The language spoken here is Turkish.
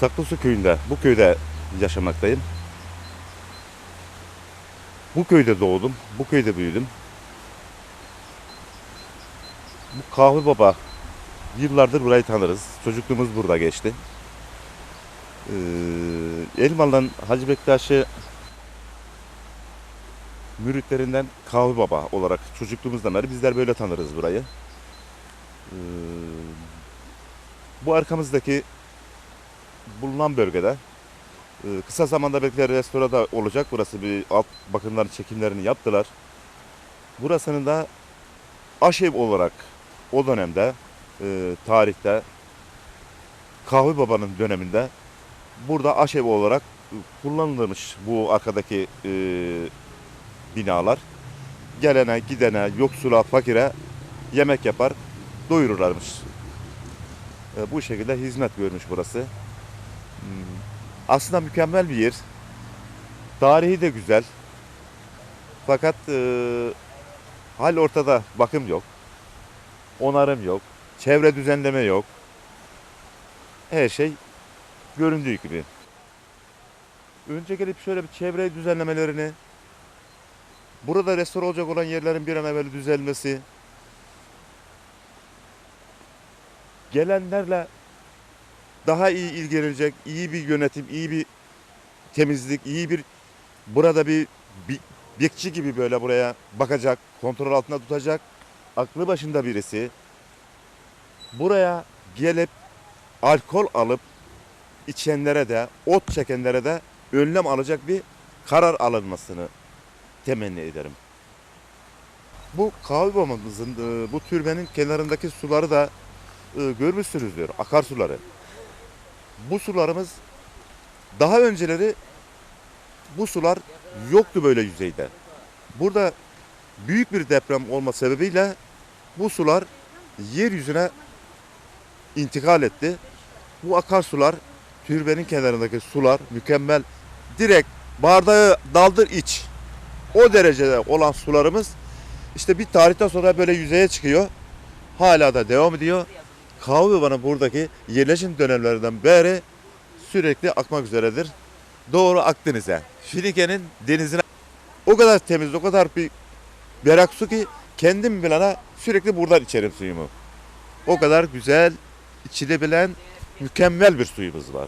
Saklısu köyünde, bu köyde yaşamaktayım. Bu köyde doğdum, bu köyde büyüdüm. Bu Kahve Baba, yıllardır burayı tanırız. Çocukluğumuz burada geçti. Ee, Elmalı'dan Hacı Bektaş'ı müritlerinden Kahve Baba olarak çocukluğumuzdan beri bizler böyle tanırız burayı. Ee, bu arkamızdaki bulunan bölgede e, kısa zamanda belki restorada olacak. Burası bir alt bakımların çekimlerini yaptılar. Burasının da aşev olarak o dönemde e, tarihte Kahve Baba'nın döneminde burada aşev olarak kullanılmış bu arkadaki e, binalar. Gelene, gidene, yoksula, fakire yemek yapar, doyururlarmış. E, bu şekilde hizmet görmüş burası. Hmm, Aslında mükemmel bir yer. Tarihi de güzel. Fakat e, hal ortada bakım yok. Onarım yok. Çevre düzenleme yok. Her şey göründüğü gibi. Önce gelip şöyle bir çevre düzenlemelerini, burada restoran olacak olan yerlerin bir an evvel düzelmesi, gelenlerle daha iyi ilgilenecek, iyi bir yönetim, iyi bir temizlik, iyi bir burada bir, bir bekçi gibi böyle buraya bakacak, kontrol altında tutacak, aklı başında birisi buraya gelip alkol alıp içenlere de, ot çekenlere de önlem alacak bir karar alınmasını temenni ederim. Bu kahve babamızın e, bu türbenin kenarındaki suları da e, görmüşsünüzdür, akarsuları. Bu sularımız daha önceleri bu sular yoktu böyle yüzeyde. Burada büyük bir deprem olma sebebiyle bu sular yeryüzüne intikal etti. Bu akarsular türbenin kenarındaki sular mükemmel. Direkt bardağı daldır iç. O derecede olan sularımız işte bir tarihten sonra böyle yüzeye çıkıyor. Hala da devam ediyor. Kahve bana buradaki yerleşim dönemlerinden beri sürekli akmak üzeredir. Doğru Akdeniz'e. Filike'nin denizine o kadar temiz, o kadar bir berrak su ki kendim bilene sürekli buradan içerim suyumu. O kadar güzel, içilebilen mükemmel bir suyumuz var.